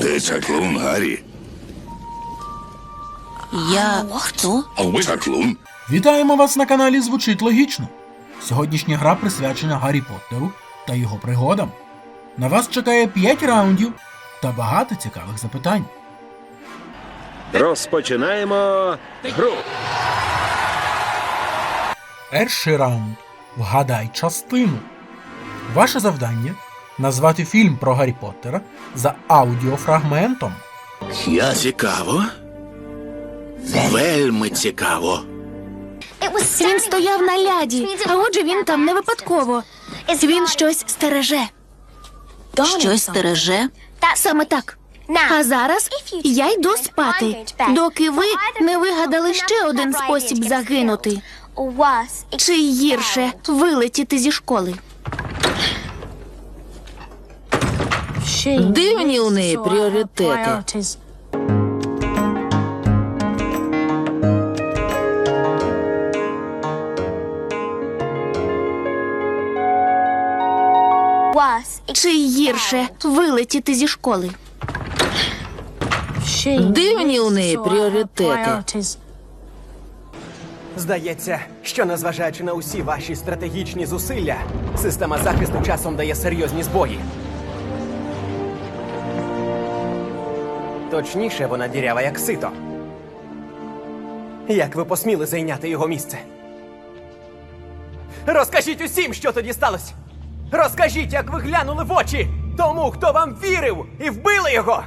Ти чаклун, Гаррі. Я хто? Чаклун. Вітаємо вас на каналі Звучить логічно. Сьогоднішня гра присвячена Гаррі Поттеру та його пригодам. На вас чекає 5 раундів та багато цікавих запитань. Розпочинаємо гру. Перший раунд. Вгадай частину. Ваше завдання назвати фільм про Гаррі Поттера за аудіофрагментом. Я цікаво. Вельми цікаво. Він стояв на ляді, а отже він там не випадково. Він щось стереже. Щось стереже? Саме так. А зараз я йду спати, доки ви не вигадали ще один спосіб загинути. Чи гірше вилетіти зі школи. Дивні у неї пріоритети. Чи гірше вилетіти зі школи. Дивні у неї пріоритети. Здається, що незважаючи на усі ваші стратегічні зусилля, система захисту часом дає серйозні збої. Точніше, вона дірява як сито. Як ви посміли зайняти його місце? Розкажіть усім, що тоді сталося! Розкажіть, як ви глянули в очі тому, хто вам вірив, і вбили його!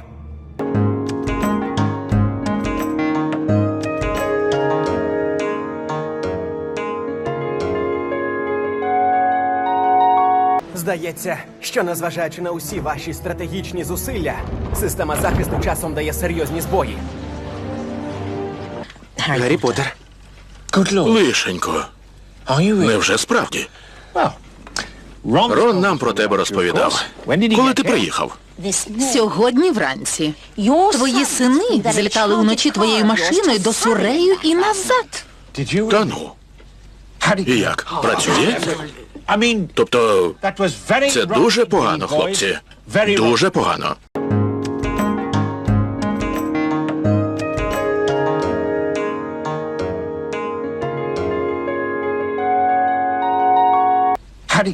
Здається, що незважаючи на усі ваші стратегічні зусилля, система захисту часом дає серйозні збої. Гаррі Поттер. Лишенько. Невже справді? Рон нам про тебе розповідав. Коли ти приїхав? Сьогодні вранці. Твої сини злітали уночі твоєю машиною до Сурею і назад. Та ну. І як? Працює? Тобто, це дуже погано, хлопці. Дуже погано.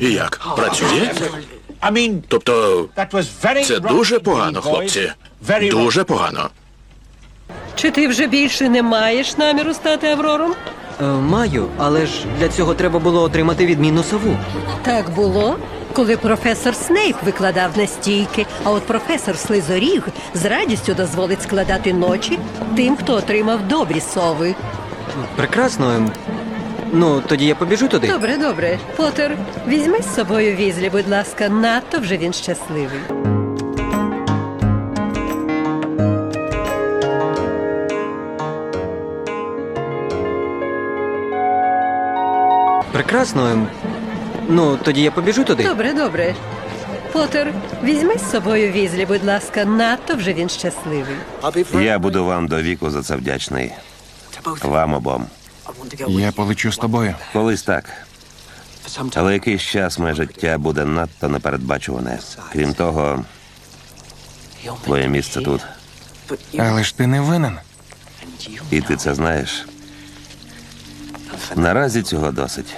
І як? Працює? Тобто, це дуже погано, хлопці. Дуже погано. Чи ти вже більше не маєш наміру стати Аврором? Е, маю, але ж для цього треба було отримати відмінну сову. Так було, коли професор Снейп викладав настійки, а от професор Слизоріг з радістю дозволить складати ночі тим, хто отримав добрі сови. Прекрасно. Ну, тоді я побіжу туди. Добре, добре. Поттер, візьми з собою візлі, будь ласка, надто вже він щасливий. Прекрасно. Ну, тоді я побіжу туди. Добре, добре. Поттер, візьми з собою візлі, будь ласка, надто вже він щасливий. Я буду вам до віку за це вдячний. Вам обом. Я полечу з тобою. Колись так. Але якийсь час моє життя буде надто непередбачуване. Крім того, твоє місце тут. Але ж ти не винен. І ти це знаєш. Наразі цього досить.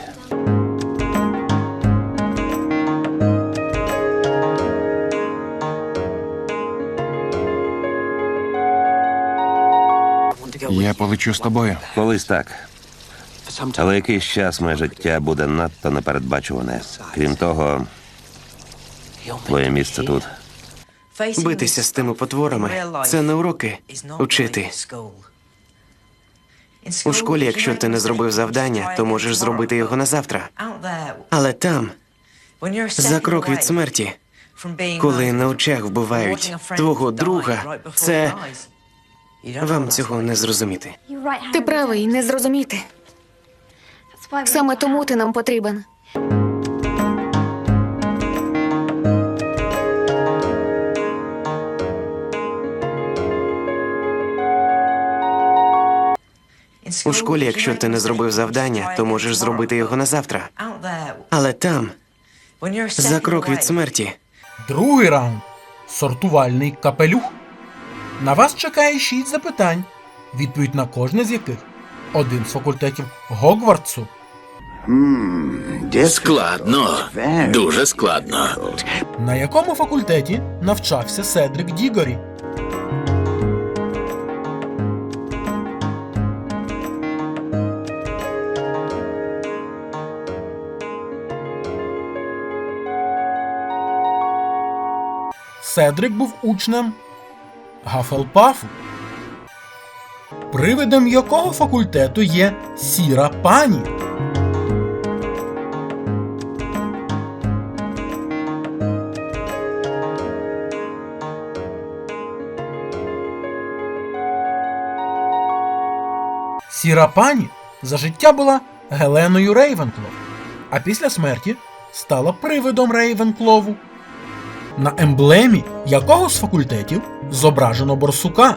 Я полечу з тобою. Колись так. Але якийсь час моє життя буде надто непередбачуване. Крім того, твоє місце тут. Битися з тими потворами це не уроки учити. У школі, якщо ти не зробив завдання, то можеш зробити його на завтра. Але там, за крок від смерті, коли на очах вбивають твого друга, це вам цього не зрозуміти. Ти правий, не зрозуміти. Саме тому ти нам потрібен. У школі, якщо ти не зробив завдання, то можеш зробити його на завтра. Але там, за крок від смерті, Другий раунд. Сортувальний капелюх. На вас чекає шість запитань, відповідь на кожне з яких один з факультетів Гогвартсу. Складно. Дуже складно. На якому факультеті навчався Седрик Дігорі? Седрик був учнем Гафелпафу. Привидом якого факультету є сіра пані? Сіра пані за життя була Геленою Рейвенклов, а після смерті стала привидом Рейвенклову. На емблемі якого з факультетів зображено борсука?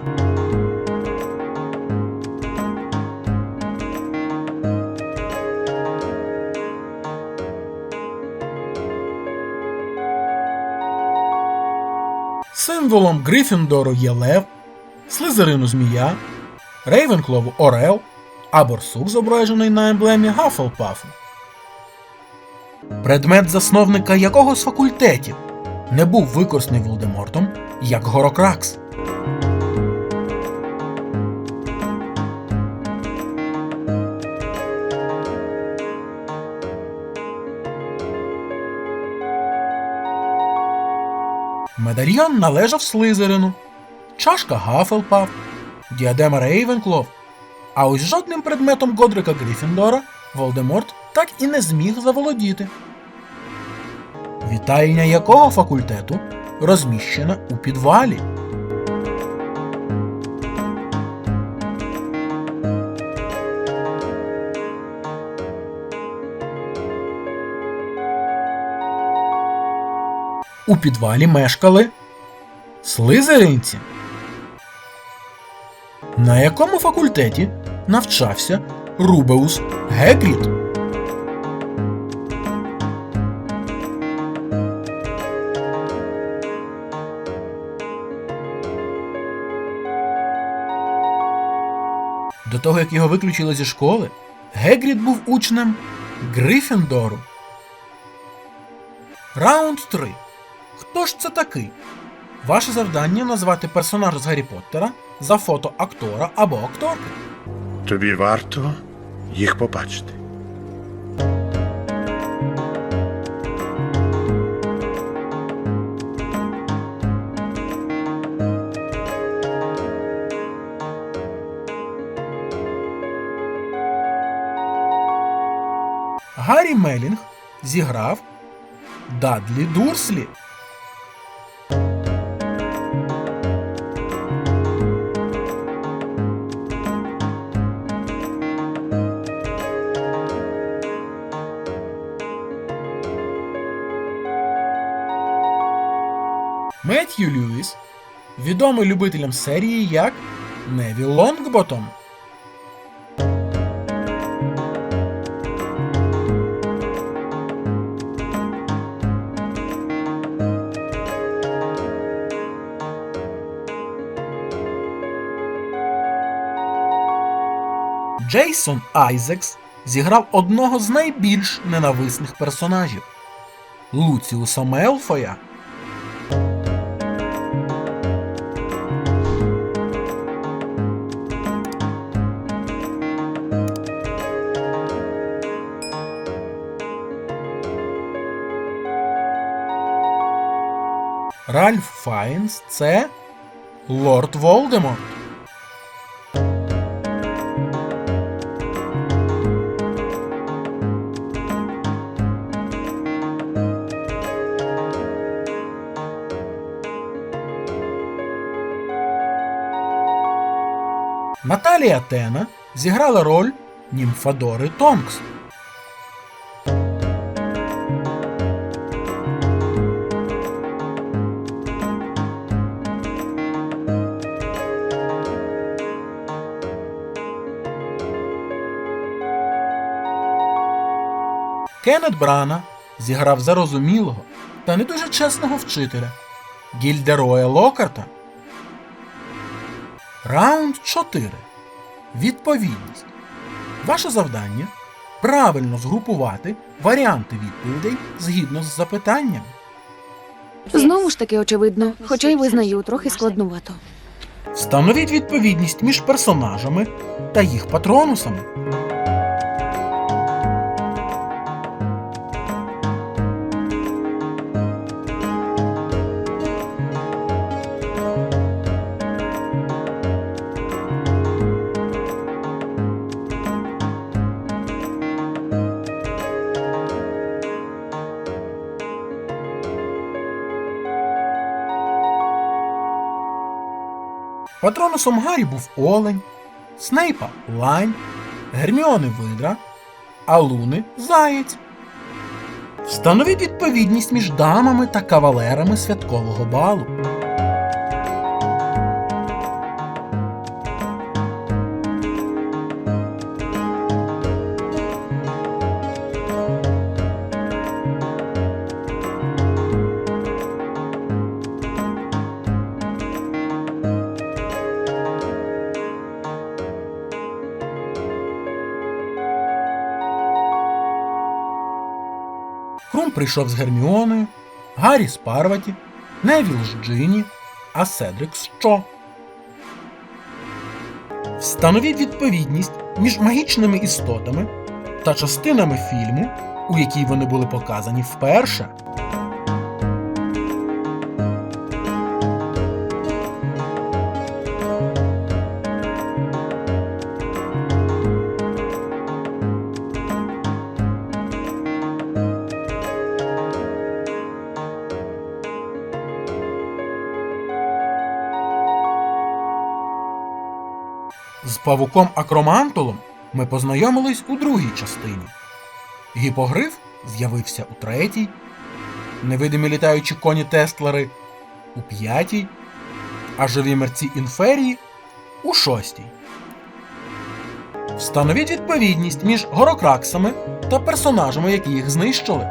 Символом Грифіндору є лев, Слизерину змія, Рейвенклову Орел, а борсук зображений на емблемі Гафелпафу. Предмет засновника якого з факультетів не був використаний Волдемортом як Горокракс. Медальйон належав Слизерину, чашка Гафелпаф, діадема Рейвенклов. А ось жодним предметом Годрика Гріфіндора Волдеморт так і не зміг заволодіти. Вітальня якого факультету розміщена у підвалі? У підвалі мешкали слизеринці. На якому факультеті навчався Рубеус Гегріт? До того, як його виключили зі школи, Гегріт був учнем Грифіндору. Раунд 3. Хто ж це такий? Ваше завдання назвати персонажа з Гаррі Поттера за фото актора або акторки. Тобі варто їх побачити. Мелінг зіграв Дадлі Дурслі. Меттью Льюіс відомий любителям серії як Невіл Лонгботом. Джейсон Айзекс зіграв одного з найбільш ненависних персонажів Луціуса Мелфоя. Ральф Файнс це Лорд Волдеморт. Наталія Тена зіграла роль Німфадори Тонкс. Кеннет Брана зіграв зарозумілого та не дуже чесного вчителя Гільдероя Локарта. Раунд 4. Відповідність. Ваше завдання правильно згрупувати варіанти відповідей згідно з запитанням. Знову ж таки очевидно, хоча й визнаю, трохи складнувато. Встановіть відповідність між персонажами та їх патронусами. Патронусом Гаррі був Олень, Снейпа Лань, Герміони Видра, а Луни Заєць. Встановіть відповідність між дамами та кавалерами святкового балу. Прийшов з Герміоною, Гаррі з Парваті, Невіл з Джині, а Седрик з Чо. Встановіть відповідність між магічними істотами та частинами фільму, у якій вони були показані вперше. Павуком Акромантулом ми познайомились у другій частині. Гіпогриф з'явився у третій, невидимі літаючі коні Тестлери у п'ятій, а живі мерці інферії у шостій. Встановіть відповідність між горокраксами та персонажами, які їх знищили.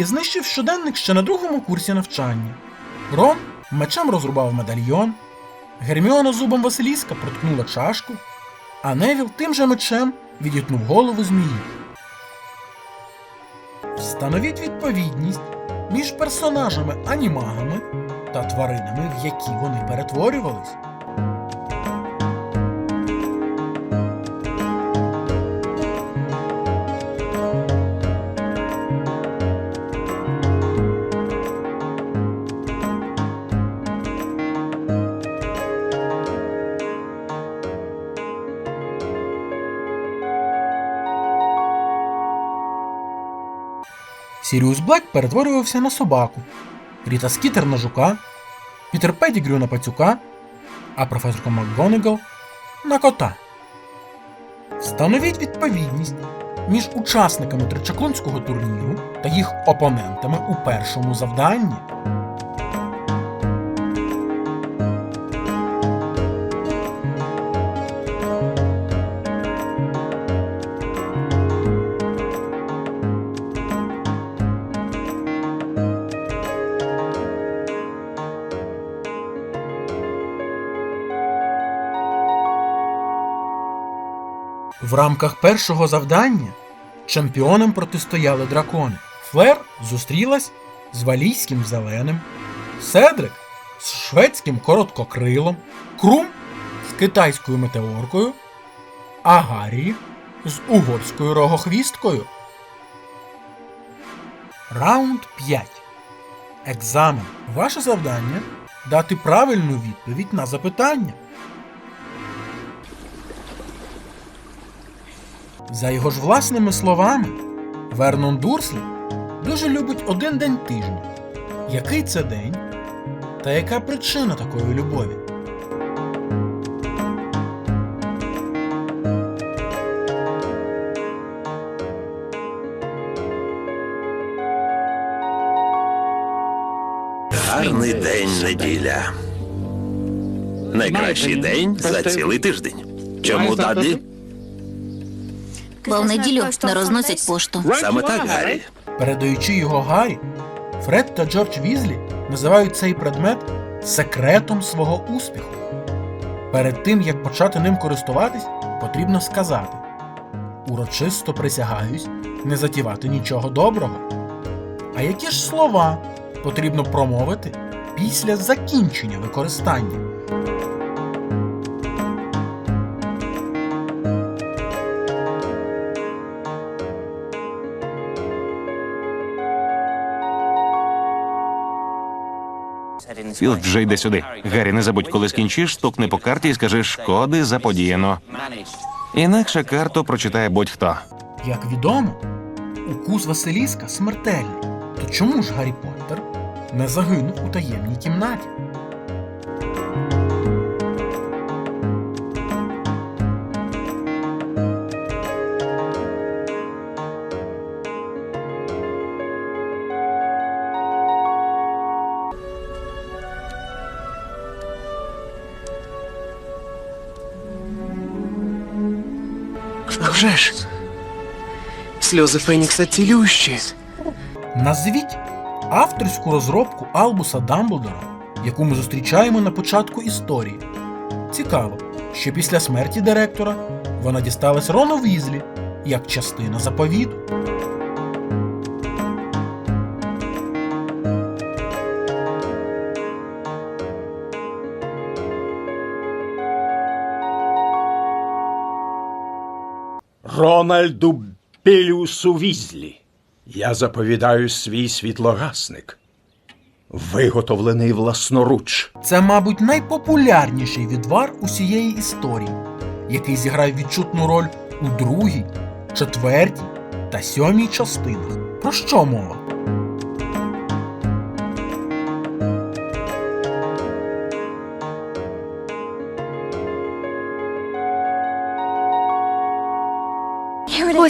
Гаррі знищив щоденник ще на другому курсі навчання. Рон мечем розрубав медальйон, Герміона зубом Василіска проткнула чашку, а Невіл тим же мечем відітнув голову змії. Встановіть відповідність між персонажами анімагами та тваринами, в які вони перетворювались. Сіріус Блек перетворювався на собаку, Ріта Скітер на жука, Пітер Педігрю на пацюка, а професорка МакГонегал на кота. Встановіть відповідність між учасниками тричаклунського турніру та їх опонентами у першому завданні. В рамках першого завдання чемпіонам протистояли дракони. Флер зустрілась з валійським зеленим, Седрик з шведським короткокрилом, Крум з китайською метеоркою, а Гаррі з угорською рогохвісткою. Раунд 5. Екзамен. Ваше завдання дати правильну відповідь на запитання. За його ж власними словами, Вернон Дурслі дуже любить один день тижня. Який це день? Та яка причина такої любові? Гарний день неділя. Найкращий день за цілий тиждень. Чому Дадлі? Бо в неділю не розносять пошту. Саме так, Гаррі. Передаючи його Гаррі, Фред та Джордж Візлі називають цей предмет секретом свого успіху. Перед тим, як почати ним користуватись, потрібно сказати: урочисто присягаюсь не затівати нічого доброго. А які ж слова потрібно промовити після закінчення використання? Філд вже йде сюди. Гаррі, не забудь, коли скінчиш, стукни по карті і скажи шкоди заподіяно. Інакше карту прочитає будь-хто. Як відомо, укус Василіска смертельний. То чому ж Гаррі Поттер не загинув у таємній кімнаті? А. Сльози Фенікса цілющі. Назвіть авторську розробку Албуса Дамблдора, яку ми зустрічаємо на початку історії. Цікаво, що після смерті директора вона дісталась Рону Візлі як частина заповіту. Рональду Пелюсу Візлі. Я заповідаю свій світлогасник, виготовлений власноруч. Це, мабуть, найпопулярніший відвар усієї історії, який зіграє відчутну роль у другій, четвертій та сьомій частинах. Про що мова?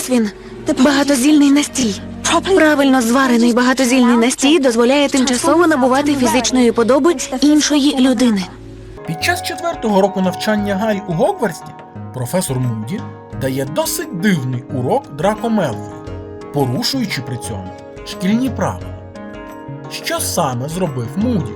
Ось він, багатозільний настій. Правильно зварений багатозільний настій дозволяє тимчасово набувати фізичної подоби іншої людини. Під час четвертого року навчання Гаррі у Гогвартсі професор Муді дає досить дивний урок Драко Мелфою, порушуючи при цьому шкільні правила. Що саме зробив Муді?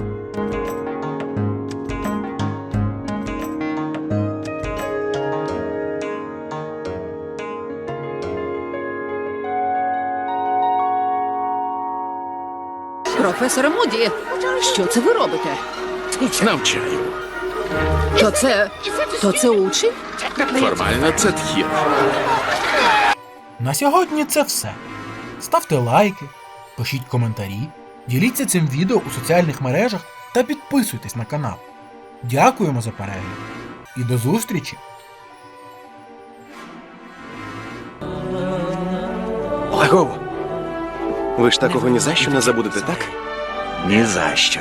Професоре Муді, що це ви робите? Навчаю. То це. То це учень? Формально це тхір. На сьогодні це все. Ставте лайки, пишіть коментарі, діліться цим відео у соціальних мережах та підписуйтесь на канал. Дякуємо за перегляд і до зустрічі! Аго. Ви ж такого ні за що не забудете, так? Ні за що.